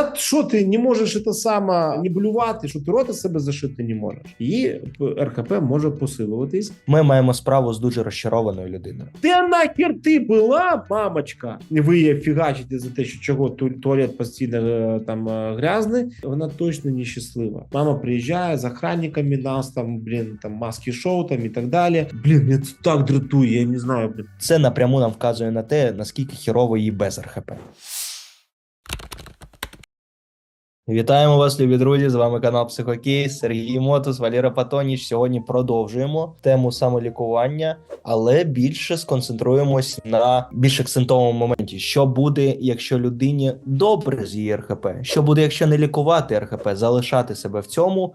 Та що ти не можеш це саме не блювати, що ти рота себе зашити не можеш. І РХП може посилюватись. Ми маємо справу з дуже розчарованою людиною. Де нахер ти була, мамочка? Ви її фігачите за те, що чого туалет постійно е, там е, грязний. Вона точно не щаслива. Мама приїжджає з охранниками, нас там, блін, там маски шоу там і так далі. Блін, мене це так дратує, я не знаю, блін. Це напряму нам вказує на те, наскільки хірово їй без РХП. Вітаємо вас, любі друзі! З вами канал Психокейс, Сергій Мотус, Валера Патоніч. Сьогодні продовжуємо тему самолікування, але більше сконцентруємось на більш акцентовому моменті. Що буде, якщо людині добре з її РХП? Що буде, якщо не лікувати РХП, залишати себе в цьому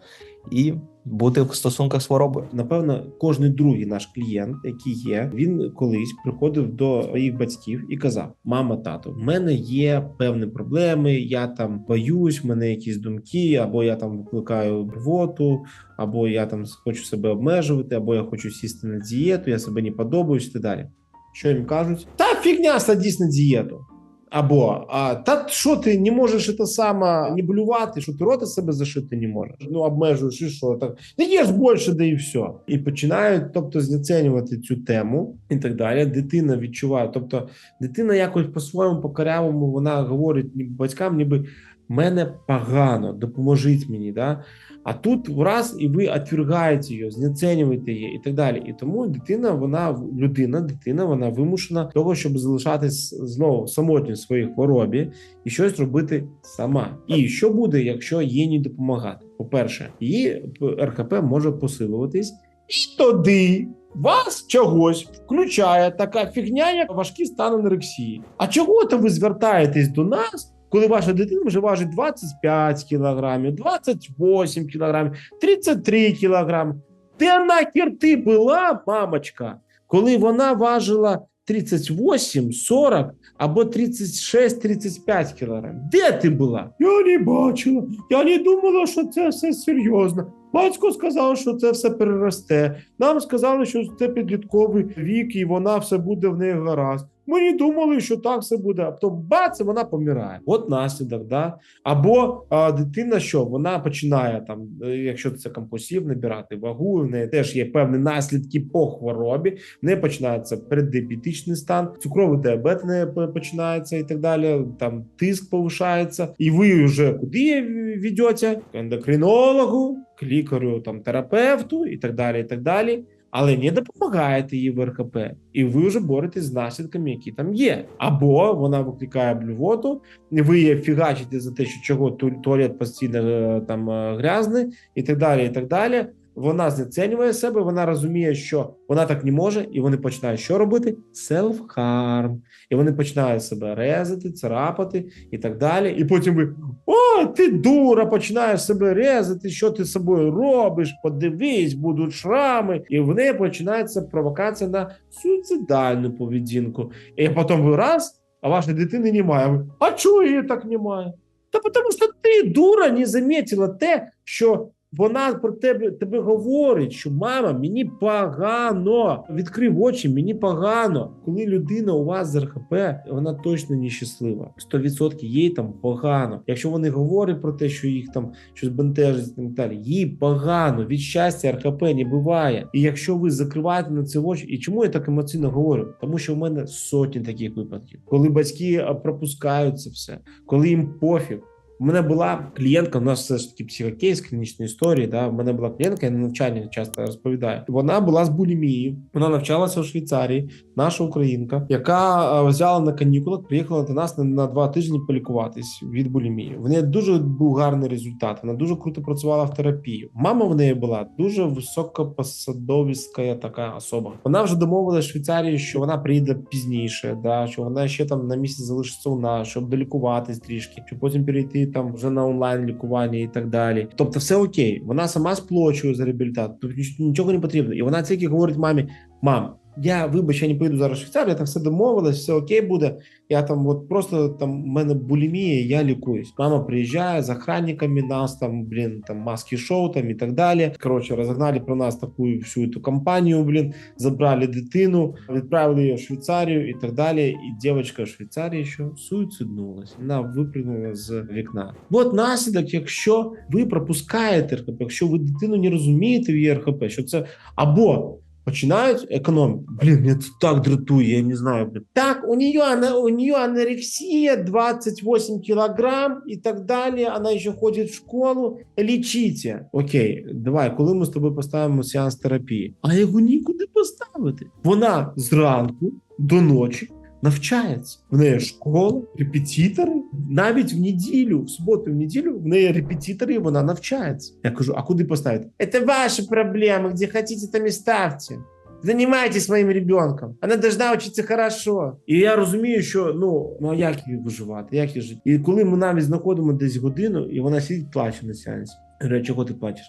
і бути в стосунках з хворобою? Напевно, кожний другий наш клієнт, який є, він колись приходив до своїх батьків і казав: Мама, тато, в мене є певні проблеми. Я там боюсь, в мене якісь думки, або я там викликаю рвоту, або я там хочу себе обмежувати, або я хочу сісти на дієту, я себе не подобаюсь і так далі. Що їм кажуть? Та фігня садись на дієту. Або а та що ти не можеш це саме не блювати, що ти рота себе зашити не можеш. Ну обмежуєш і що так не їж більше, да і все. І починають, тобто, знецінювати цю тему і так далі. Дитина відчуває, тобто дитина якось по-своєму по-корявому вона говорить батькам, ніби мене погано, допоможіть мені. Да? А тут раз і ви отвергаєте її, знецінюєте її і так далі. І тому дитина, вона людина, дитина, вона вимушена того, щоб залишатись знову самотньо в своїй хворобі і щось робити сама. І що буде, якщо їй не допомагати? По-перше, її РХП може посилюватись, і тоді вас чогось включає така фігня, як важкий стан анорексії. А чого то ви звертаєтесь до нас? Коли ваша дитина вже важить 25 кілограмів, 28 кілограмів, 33 кілограми. Де нахер ти була, мамочка, коли вона важила 38, 40 або 36-35 кілограмів? Де ти була? Я не бачила, я не думала, що це все серйозно. Батько сказав, що це все переросте. Нам сказали, що це підлітковий вік, і вона все буде в неї гаразд. Ми не думали, що так все буде. А потім бац, вона помирає. От наслідок, да. Або а, дитина, що вона починає там, е, якщо це компульсив, набирати вагу. В неї теж є певні наслідки по хворобі. В неї починається преддіабетичний стан, цукровий діабет в неї починається і так далі. Там тиск повишається, і ви вже куди ведете? К ендокринологу, к лікарю, там терапевту і так далі. І так далі. Але не допомагаєте їй в РХП, і ви вже боретесь з наслідками, які там є. Або вона викликає блювоту, і ви її фігачите за те, що чого ту- туалет постійно е, там е, грязний, і так далі. І так далі. Вона знецінює себе, вона розуміє, що вона так не може, і вони починають що робити? Self-harm. І вони починають себе резати, царапати і так далі. І потім ви о, ти дура, починаєш себе резати, що ти з собою робиш, подивись, будуть шрами. І в неї починається провокація на суїцидальну поведінку. І потім ви раз, а вашої дитини немає. А чого її так немає? Та тому що ти, дура, не замітила те, що вона про тебе тебе говорить, що мама, мені погано. Відкрив очі, мені погано. Коли людина у вас з РХП, вона точно не щаслива. 100% їй там погано. Якщо вони говорять про те, що їх там щось бентежить так далі, їй погано. Від щастя РХП не буває. І якщо ви закриваєте на це очі, і чому я так емоційно говорю? Тому що в мене сотні таких випадків, коли батьки пропускають це все, коли їм пофіг. У мене була клієнтка, у нас все ж таки психокейс, клінічної історії. Да? У мене була клієнтка, я на навчанні часто розповідаю. Вона була з булімією, вона навчалася у Швейцарії, наша українка, яка взяла на канікулах, приїхала до нас на, два тижні полікуватись від булімії. В неї дуже був гарний результат. Вона дуже круто працювала в терапію. Мама в неї була дуже високопосадовська така особа. Вона вже домовилася в Швейцарії, що вона приїде пізніше, да, що вона ще там на місяць залишиться у нас, щоб долікуватись трішки, щоб потім перейти там вже на онлайн лікуванні і так далі. Тобто, все окей, вона сама сплочує за реабілітацію, тобто ніч- нічого не потрібно. І вона тільки говорить мамі: мам. Я вибач, я не поїду зараз в Швейцарію, там все домовилось, все окей буде. Я там, от просто там в мене булімія, я лікуюсь. Мама приїжджає з охранниками, нас там, блін, там маски шоу там і так далі. Коротше, розгнали про нас таку всю цю компанію, блін, забрали дитину, відправили її в Швейцарію і так далі. І дівчинка в Швейцарії що суїциднулась. Вона випрыгнула з вікна. От наслідок, якщо ви пропускаєте РХП, якщо ви дитину не розумієте в її РХП, що це або починають економити. Блін, мене це так дратує, я не знаю. Блін. Так, у нее, она, у нее анорексия 28 килограмм и так далее. Она еще ходит в школу. Лічіться. Окей, давай, коли ми з тобою поставимо сеанс терапії. А його нікуди поставити. Вона зранку до ночі навчається. В неї школа, репетитори. Навіть в неділю, в суботу, в неділю, в неї репетитори, вона навчається. Я кажу: а куди поставити? Це ваші проблеми, де хотите, там і ставте. Займайтесь моїм ребенком. Вона должна вчитися хорошо. І я розумію, що ну, ну як її виживати? Як її жити? І коли ми навіть знаходимо десь годину, і вона сидить плаче на сеансі. Я говорю, чого ти плачеш?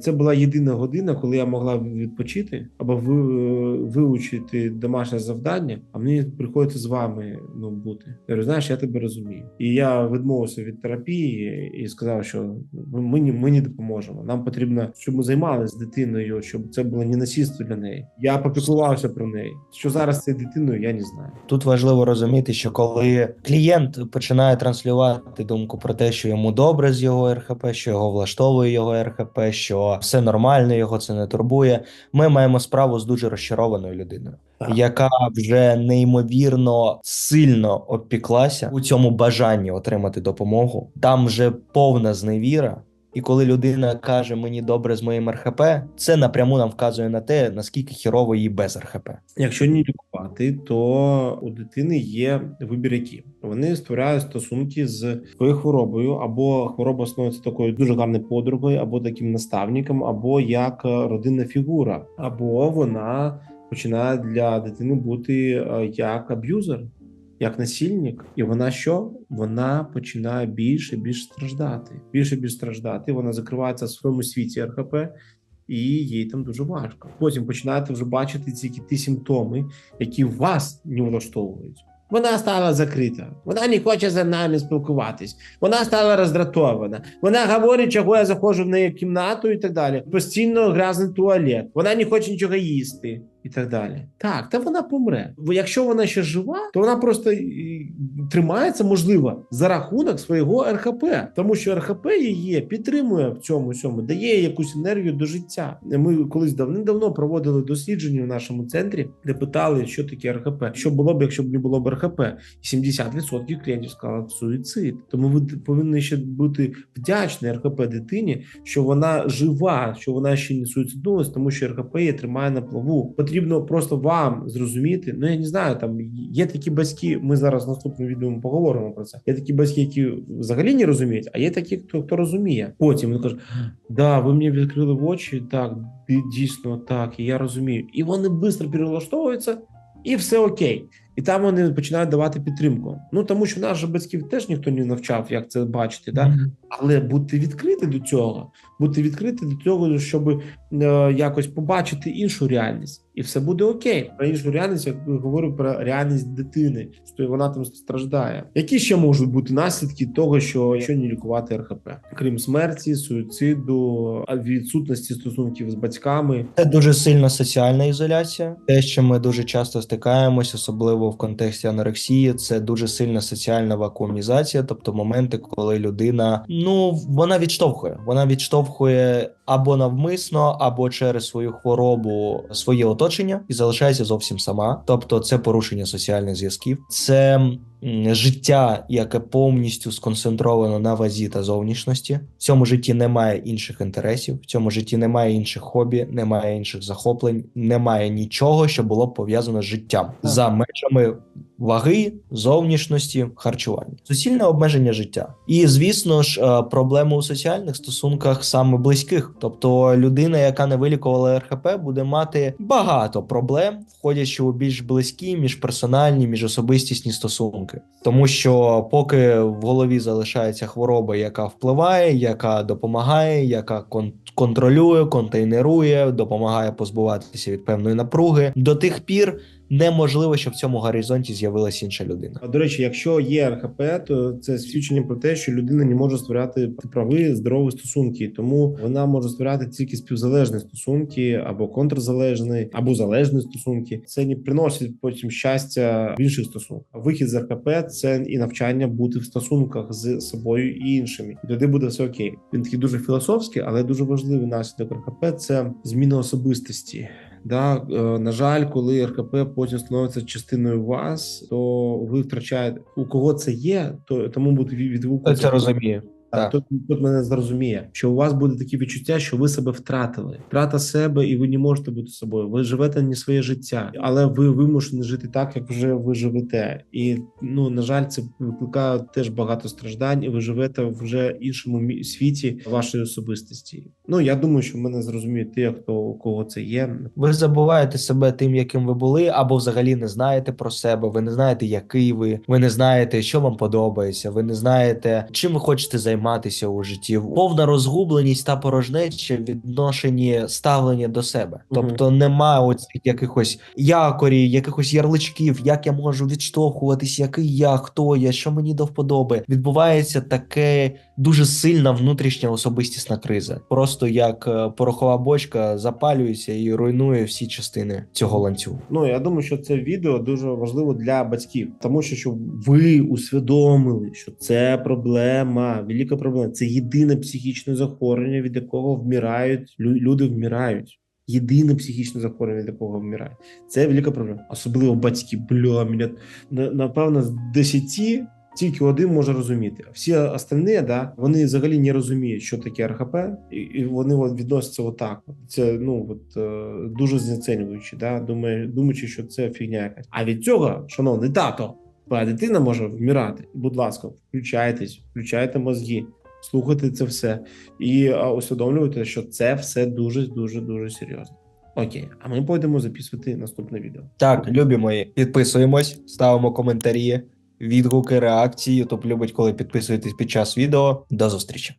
Це була єдина година, коли я могла відпочити або ви, вивчити домашнє завдання, а мені приходиться з вами ну, бути. Я говорю, знаєш, я тебе розумію. І я відмовився від терапії і сказав, що ми, не- ми не допоможемо. Нам потрібно, щоб ми займалися дитиною, щоб це було не насильство для неї. Я попіклувався про неї. Що зараз цією дитиною, я не знаю. Тут важливо розуміти, що коли клієнт починає транслювати думку про те, що йому добре з його РХП, що його влаштовує його РХП, що все нормально, його це не турбує. Ми маємо справу з дуже розчарованою людиною, Так. яка вже неймовірно сильно обпіклася у цьому бажанні отримати допомогу. Там вже повна зневіра. І коли людина каже мені добре з моїм РХП, це напряму нам вказує на те, наскільки хірово їй без РХП. Якщо не лікувати, то у дитини є вибір, які вони створяють стосунки з своєю хворобою, або хвороба становиться такою дуже гарною подругою, або таким наставником, або як е, родинна фігура, або вона починає для дитини бути е, як аб'юзер. Як насильник, і вона що? Вона починає більше і страждати. Більше і більше страждати. Вона закривається в своєму світі РХП, і їй там дуже важко. Потім починаєте вже бачити ці ті симптоми, які вас не влаштовують. Вона стала закрита, вона не хоче за нами спілкуватись, вона стала роздратована. Вона говорить, чого я заходжу в неї в кімнату і так далі. Постійно грязний туалет, вона не хоче нічого їсти. І так далі. Так, та вона помре. Якщо вона ще жива, то вона просто тримається, можливо, за рахунок свого РХП, тому що РХП її підтримує в цьому всьому, дає якусь енергію до життя. Ми колись давним-давно проводили дослідження в нашому центрі, де питали, що таке РХП, що було б, якщо б не було б РХП. І 70% клієнтів сказали суїцид. Тому ви повинні ще бути вдячні РХП дитині, що вона жива, що вона ще не суїциднулась, тому що РХП її тримає на плаву. Потрібно просто вам зрозуміти. Ну я не знаю, там є такі батьки. Ми зараз в наступному відео поговоримо про це. Є такі батьки, які взагалі не розуміють, а є такі, хто, хто розуміє. Потім він каже: Да, ви мені відкрили в очі. Так, дійсно так, і я розумію. І вони швидко перелаштовуються, і все окей. І там вони починають давати підтримку. Ну тому що наших батьків теж ніхто не навчав, як це бачити. Да? Але бути відкриті до цього, бути відкриті до цього, щоб е, якось побачити іншу реальність, і все буде окей. Про іншу реальність я говорю про реальність дитини, що вона там страждає. Які ще можуть бути наслідки того, що якщо не лікувати РХП, крім смерті, суїциду, а відсутності стосунків з батьками, Це дуже сильна соціальна ізоляція. Те, що ми дуже часто стикаємось, особливо в контексті анорексії, це дуже сильна соціальна вакуумізація, тобто моменти, коли людина ну вона відштовхує, вона відштовхує або навмисно, або через свою хворобу своє оточення і залишається зовсім сама. Тобто, це порушення соціальних зв'язків, це життя, яке повністю сконцентровано на вазі та зовнішності. В цьому житті немає інших інтересів, в цьому житті немає інших хобі, немає інших захоплень, немає нічого, що було б пов'язано з життям за межами ваги, зовнішності, харчування. Суцільне обмеження життя. І звісно ж, е, проблеми у соціальних стосунках саме близьких. Тобто, людина, яка не вилікувала РХП, буде мати багато проблем, входячи у більш близькі, міжперсональні, міжособистісні стосунки. Тому що поки в голові залишається хвороба, яка впливає, яка допомагає, яка кон- контролює, контейнерує, допомагає позбуватися від певної напруги, до тих пір неможливо, щоб в цьому горизонті з'явилася інша людина. До речі, якщо є РХП, то це свідчення про те, що людина не може створяти прави здорові стосунки, тому вона може створяти тільки співзалежні стосунки або контрзалежні, або залежні стосунки. Це не приносить потім щастя в інших стосунках. Вихід з РХП – це і навчання бути в стосунках з собою і іншими, і тоді буде все окей. Він такий дуже філософський, але дуже важливий наслідок РХП – це зміна особистості. Да, е, на жаль, коли РКП потім становиться частиною вас, то ви втрачаєте у кого це є, то тому буде відгукуватися. це розуміє? Так. Тут, тут мене зрозуміє, що у вас буде таке відчуття, що ви себе втратили. Втрата себе, і ви не можете бути собою. Ви живете не своє життя, але ви вимушені жити так, як вже ви живете. І ну на жаль, це викликає теж багато страждань, і ви живете в вже іншому світі вашої особистості. Ну я думаю, що мене зрозуміють ті, хто у кого це є. Ви забуваєте себе тим, яким ви були, або взагалі не знаєте про себе. Ви не знаєте, який ви. Ви не знаєте, що вам подобається. Ви не знаєте, чим ви хочете займатися у житті. Повна розгубленість та порожнеча в відношенні ставлення до себе. Тобто немає оцих якихось якорів, якихось ярличків, як я можу відштовхуватись, який я, хто я, що мені до вподоби. Відбувається таке дуже сильна внутрішня особистісна криза. Просто як е, порохова бочка запалюється і руйнує всі частини цього ланцюгу. Ну я думаю, що це відео дуже важливо для батьків, тому що щоб ви усвідомили, що це проблема, велика проблема. Це єдине психічне захворювання, від якого вмирають лю- люди вмирають. Єдине психічне захворювання, від якого вмирають. Це велика проблема. Особливо батьки. Бля, мене напевно з 10 тільки один може розуміти. А всі остальні, да, вони взагалі не розуміють, що таке РХП, і, і вони от відносяться отак. Це ну от е, дуже знецінюючи, да, думаю, думаючи, що це фігня якась. А від цього, шановний тато, твоя дитина може вмирати. Будь ласка, включайтесь, включайте мозги. Слухайте це все і усвідомлюйте, що це все дуже дуже дуже серйозно. Окей, а ми пойдемо записувати наступне відео. Так, любі мої, підписуємось, ставимо коментарі, відгуки, реакції. Ютуб любить, коли підписуєтесь під час відео. До зустрічі.